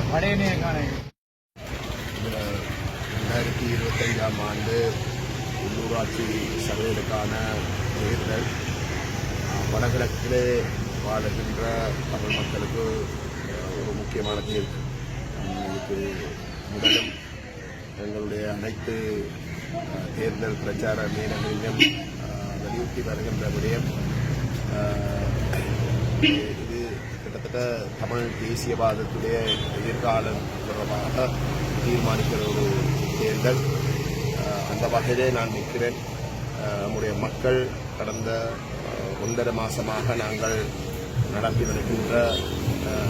ஏனைய ரெண்டாயிரத்தி இருபத்தைந்தாம் ஆண்டு உள்ளூராட்சி சபைகளுக்கான தேர்தல் வடகிழக்கிலே வாழுகின்ற தமிழ் மக்களுக்கு ஒரு முக்கியமான தேர்தல் இதுக்கு முதலும் எங்களுடைய அனைத்து தேர்தல் பிரச்சார மேலங்களிலும் வலியுறுத்தி வருகின்ற விடயம் கிட்டத்தட்ட தமிழ் தேசியவாதத்துடைய எதிர்காலம் தொடர்பாக தீர்மானிக்கிற ஒரு தேர்தல். அந்த வகையிலே நான் நிற்கிறேன். நம்முடைய மக்கள் கடந்த ஒன்றரை மாசமாக நாங்கள் நடத்தி வருகின்ற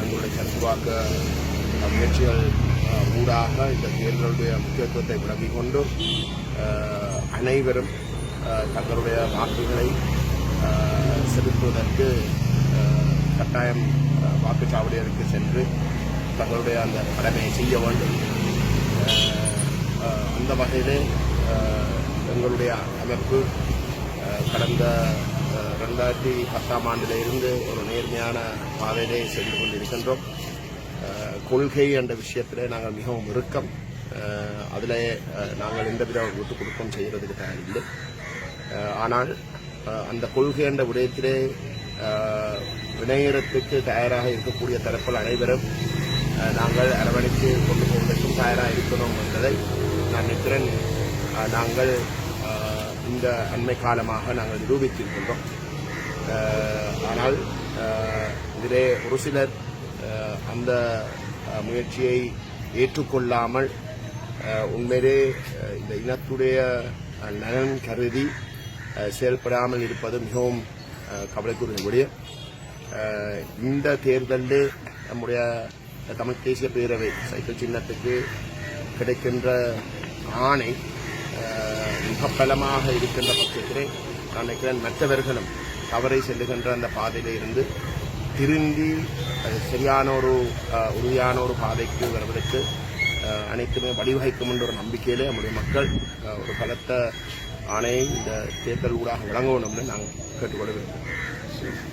எங்களுடைய கருத்துவாக்க முயற்சிகள் ஊடாக இந்த தேர்தலுடைய முக்கியத்துவத்தை விளங்கிக் கொண்டு அனைவரும் தங்களுடைய வாக்குகளை செலுத்துவதற்கு கட்டாயம் வாக்குச்சாவடியருக்கு வாக்குச்சாவடிகளுக்கு சென்று தங்களுடைய அந்த கடமையை செய்ய வேண்டும். அந்த வகையிலே எங்களுடைய அமைப்பு கடந்த ரெண்டாயிரத்தி பத்தாம் ஆண்டிலிருந்து ஒரு நேர்மையான பாதையிலே சென்று கொண்டிருக்கின்றோம். கொள்கை என்ற விஷயத்திலே நாங்கள் மிகவும் இறுக்கம். அதில் நாங்கள் எந்த வித எந்தவித விட்டு கொடுக்கம் செய்கிறதுக்கு தயாரில்லை. இல்லை ஆனால் அந்த கொள்கை என்ற விடயத்திலே அஹ், வினையறத்துக்கு தயாராக இருக்கக்கூடிய தரப்பில் அனைவரும் நாங்கள் அரவணைத்து கொண்டு போவதற்கும் தயாராக இருக்கணும் என்பதை நான் நினைக்கிறேன் நாங்கள் இந்த அண்மை காலமாக நாங்கள் நிரூபித்திருக்கின்றோம். ஆனால் இதிலே ஒரு சிலர் அந்த முயற்சியை ஏற்றுக்கொள்ளாமல் உண்மையிலே இந்த இனத்துடைய நலன் கருதி செயல்படாமல் இருப்பது மிகவும் கவலைக்குரிய விடயம் இந்த தேர்தலில் நம்முடைய தமிழ் தேசிய பேரவை சைக்கிள் சின்னத்துக்கு கிடைக்கின்ற ஆணை மிகப்பலமாக மிக பலமாக இருக்கின்ற பட்சத்திலே நான் நினைக்கிறேன் மற்றவர்களும் தவறை செல்லுகின்ற அந்த பாதையில இருந்து திரும்பி சரியான ஒரு உறுதியான ஒரு பாதைக்கு வருவதற்கு அனைத்துமே வழிவகைக்கும் என்ற ஒரு நம்பிக்கையிலே நம்முடைய மக்கள் ஒரு பலத்த ஆணையை இந்த தேர்தல் ஊடாக வழங்கணும்னு நாங்கள் கேட்டுக்கொள்ள வேண்டும்